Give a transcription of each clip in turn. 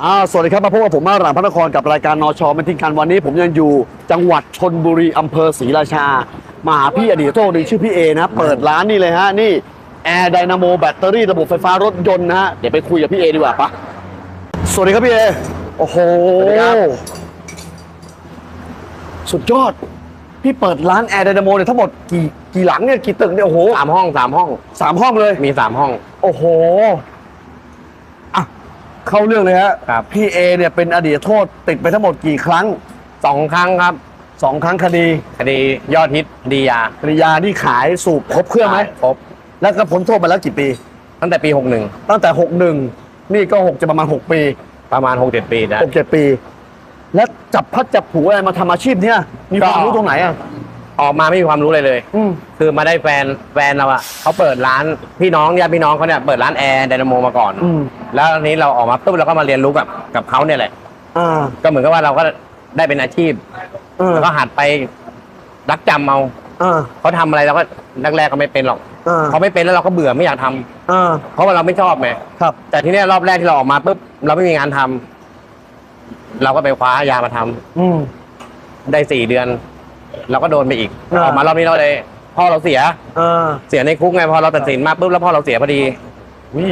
อ่าสวัสดีครับมาพบกับผมมาหลังพระนครกับรายการนชเป็นทิ้งกันวันนี้ ผมยังอยู่จังหวัดชนบุรีอำเภอศรีราชา มาหาพี่อดีตโทษหนึ่งชื่อพี่เอนะเปิดร้านนี่เลยฮะ นี่แอร์ไดนาโมแบตเตอรี่ระบบไฟฟ้ารถยนต์นะฮะ เดี๋ยวไปคุยกับพี่เอดีกว่าปะสวัสดีครับพี่เอ โอ้โหสวัสดีครับสุดยอด พี่เปิดร้านแอร์ไดนาโมเนี่ยทั้งหมดกี่กี่หลังเนี่ยกี่ตึกเนี่ยโอ้โหสามห้องสามห้องสามห้องเลยมีสามห้อง โอ้โหอะ เข้าเรื่องเลยฮะครับ พี่เอเนี่ยเป็นอดีตโทษติดไปทั้งหมดกี่ครั้งสองครั้งครับสองครั้งคดีคดียอดฮิตคดียาปริยาที่ขายสูบครบเครื่องไหมครบแล้วก็พ้นโทษมาแล้วกี่ปี ตั้งแต่ปีหกหนึ่งตั้งแต่ 61 นี่ก็ 6 จะประมาณ 6 ปี ประมาณหกเจ็ดปีนะ 6 7 ปี แล้วจับพัดจับผูอะไรมาทำอาชีพเนี่ยมีความรู้ตรงไหนอะ ออกมาไม่มีความรู้เลยเลย อืม คือมาได้แฟนแฟนเราอะเขาเปิดร้านพี่น้องญาติพี่น้องเขาเนี่ยเปิดร้านแอร์ไดนาโมมาก่อน อืม แล้วอันนี้เราออกมาปุ๊บเราก็มาเรียนรู้กับกับเขาเนี่ยแหละ อ่าก็เหมือนกับว่าเราก็ได้เป็นอาชีพเออแล้วก็หัดไปรักจำเอาอ่าเขาทำอะไรเราก็แรกๆก็ไม่เป็นหรอกอ่าเขาไม่เป็นแล้วเราก็เบื่อไม่อยากทำอ่าเพราะว่าเราไม่ชอบไงครับ แต่ทีเนี้ยรอบแรกที่เราออกมาปุ๊บเราไม่มีงานทำเราก็ไปคว้ายามาทำอืม ได้สี่เดือน เราก็โดนไปอีกอ่า ออกมารอบนี้เราเลยพ่อเราเสียอ่าเสียในคุกไงพอเราตัดสินมาปุ๊บแล้วพ่อเราเสียพอดี วิ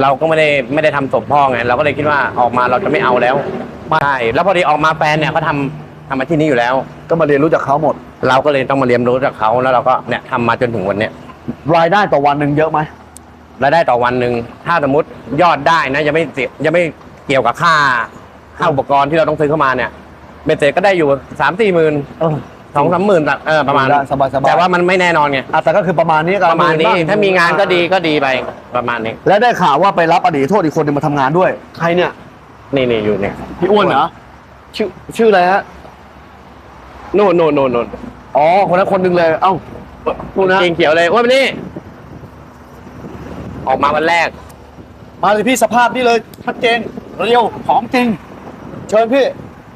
เราก็ไม่ได้ไม่ได้ทำศพพ่อไงเราก็เลยคิดว่าออกมาเราจะไม่เอาแล้วใช่แล้วพอดีออกมาแฟนเนี่ยเขาทำทำอาชีพนี้อยู่แล้ว ก็มาเรียนรู้จากเขาหมด เราก็เลยต้องมาเรียนรู้จากเขาแล้วเราก็เนี่ยทำมาจนถึงวันเนี้ยรายได้ต่อวันหนึ่งเยอะไหมรายได้ต่อวันหนึ่งถ้าสมมติยอดได้นะยังไม่เสียยังไม่เกี่ยวกับค่าค่าอุปกรณ์ที่เราต้องซื้อเข้ามาเนี่ยเบ็ดเสร็จก็ได้อยู่สามสี่หมื่นเออ สองสามหมื่นอะเออประมาณได้สบายๆ แต่ว่ามันไม่แน่นอนไงอะแต่ก็คือประมาณนี้ก็ประมาณนี้บ้งถ้ามีงานก็ดีก็ดีไปประมาณนี้ และได้ข่าวว่าไปรับอดีตโทษอีกคนหนึงมาทำงานด้วย ใครเนี่ยนี่นี่อยู่เนี่ยพี่อ้วนเหรอชื่อชื่ออะไรฮะโน่นโน่นโน่นโน่นอ๋อคนนั้นคนหนึ่งเลย เอ้านู่นนะเกงเขียวเลยว่าวันนี้ออกมาวันแรก มาเลยพี่สภาพนี่เลยชัดเจนเรียวของจริง เชิญพี่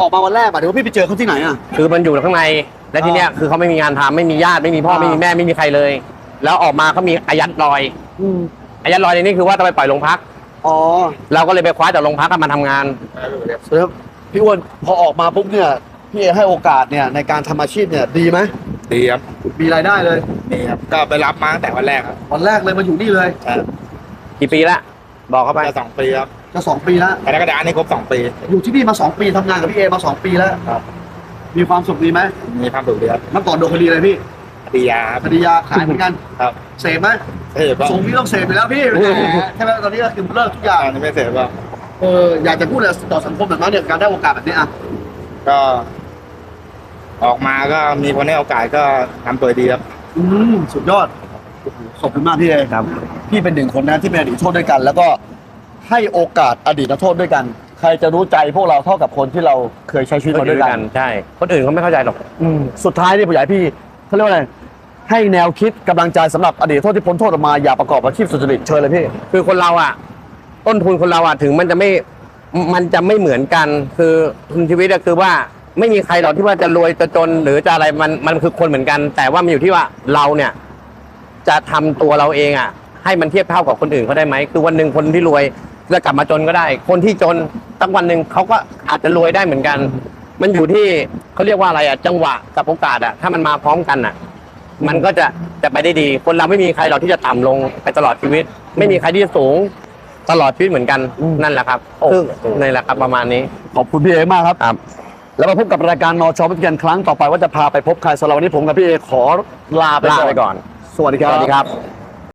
ออกมาวันแรกอะเดี๋ยวว่าพี่ไปเจอเขาที่ไหนอะ คือมันอยู่ข้างใน และทีเนี้ยคือเขาไม่มีงานทำไม่มีญาติไม่มีพ่ออ่าไม่มีแม่ไม่มีใครเลย แล้วออกมาเขามีอายัดรอยอืมอายัดรอยในนี้คือว่าต้องไปปล่อยโรงพักอ๋อเราก็เลยไปคว้าจากโรงพักมาทำงานแล้วพี่อ้วนพอออกมาปุ๊บเนี่ยพี่เอให้โอกาสเนี่ยในการทำอาชีพเนี่ยดีไหมดีครับมีรายได้เลยดีครับก็ไปรับมาตั้งแต่วันแรกครับวันแรกเลยมาอยู่นี่เลยใช่กี่ปีละบอกเขาไปไปสองปีครับก็สองปีแล้วกรกฎาคมนี่ครบสองปี อยู่ที่นี่มาสองปีทำงานกับพี่เอมาสองปีแล้วครับ มีความสุขดีไหมมีความสุขดีครับเมื่อก่อนโดนคดีอะไรพี่ดียาครับคดียาขายเหมือนกันครับเสพไหมเสพป่ะส่งพี่ต้องเสพไปแล้วพี่ใช่ไหมตอนนี้ก็คือเลิกทุกอย่างอันนี้ไม่เสพป่ะเอออยากจะพูดอะไรต่อสังคมแบบนั้นเนี่ยการได้โอกาสแบบนี้อะก็ ออกมาก็มีคนให้โอกาสก็ทำตัวดีครับอืมสุดยอดโอ้โหขอบคุณมากพี่เอครับ พี่เป็นหนึ่งคนนะที่เป็นอดีตโทษด้วยกัน แล้วก็ให้โอกาสอดีตนักโทษด้วยกัน ใครจะรู้ใจพวกเราเท่ากับคนที่เราเคยใช้ชีวิตมาด้วยกัน ใช่คนอื่นเขาไม่เข้าใจหรอกอืมสุดท้ายนี่ผมอยากให้พี่เขาเรียกว่าอะไรให้แนวคิดกำลังใจสำหรับอดีตโทษที่พ้นโทษออกมาอย่าประกอบอาชีพสุจริตเชิญเลยพี่ คือคนเราอะ ต้นทุนคนเราอะถึงมันจะไม่มันจะไม่เหมือนกัน คือทุนชีวิตอะคือว่าไม่มีใครหรอกที่ว่าจะรวยจะจนหรือจะอะไรมันมันคือคนเหมือนกัน แต่ว่ามันอยู่ที่ว่าเราเนี่ย จะทำตัวเราเองอะ ให้มันเทียบเท่ากับคนอื่นเขาได้ไหมคือวันหนึ่งคนที่รวย จะกลับมาจนก็ได้ คนที่จนตั้งวันหนึ่งเขาก็อาจจะรวยได้เหมือนกัน มันอยู่ที่เขาเรียกว่าอะไรอะจังหวะกับโอกาสอะถ้ามันมาพร้อมกันอะ มันก็จะจะไปได้ดี คนเราไม่มีใครหรอกที่จะต่ำลงไปตลอดชีวิต ไม่มีใครที่จะสูงตลอดชีวิตเหมือนกันอืมนั่นแหละครับโอ้คือนี่แหละครับประมาณนี้ ขอบคุณพี่เอมากครับครับ แล้วมาพบกับรายการนอชอพิกันครั้งต่อไปว่าจะพาไปพบใครสำหรับวันนี้ผมกับพี่เอขอลาไปลาไปก่อน สวัสดีครับสวัสดีครับ